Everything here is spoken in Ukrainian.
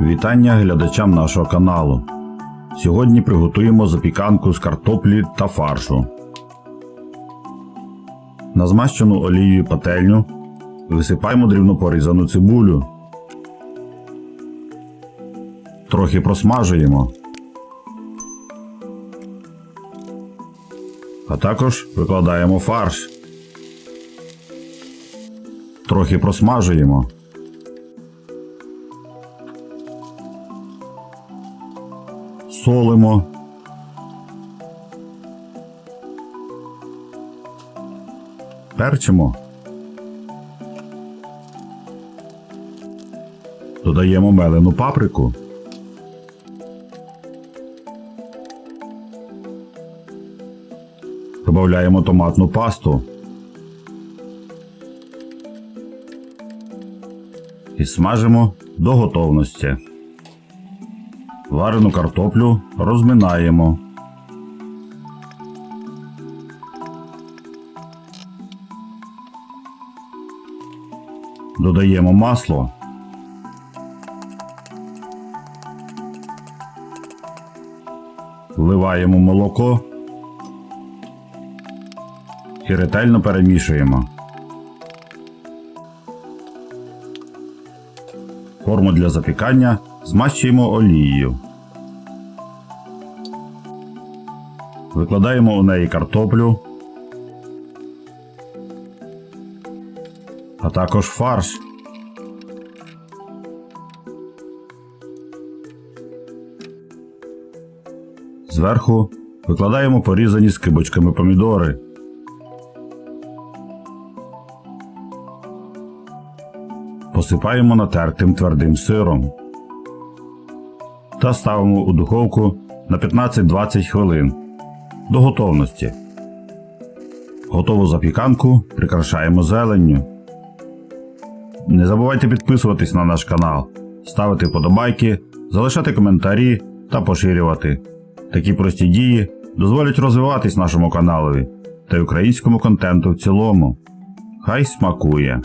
Вітання глядачам нашого каналу. Сьогодні приготуємо запіканку з картоплі та фаршу. На змащену олією пательню висипаємо дрібно порізану цибулю. Трохи просмажуємо. А також викладаємо фарш. Трохи просмажуємо. Солимо. Перчимо. Додаємо мелену паприку. Добавляємо томатну пасту. І смажимо до готовності. Варену картоплю розминаємо. Додаємо масло. Вливаємо молоко і ретельно перемішуємо. Форму для запікання змащуємо олією. Викладаємо у неї картоплю, а також фарш. Зверху викладаємо порізані скибочками помідори. Посипаємо натертим твердим сиром та ставимо у духовку на 15-20 хвилин до готовності. Готову запіканку прикрашаємо зеленню. Не забувайте підписуватись на наш канал, ставити вподобайки, залишати коментарі та поширювати. Такі прості дії дозволять розвиватись нашому каналові та й українському контенту в цілому. Хай смакує!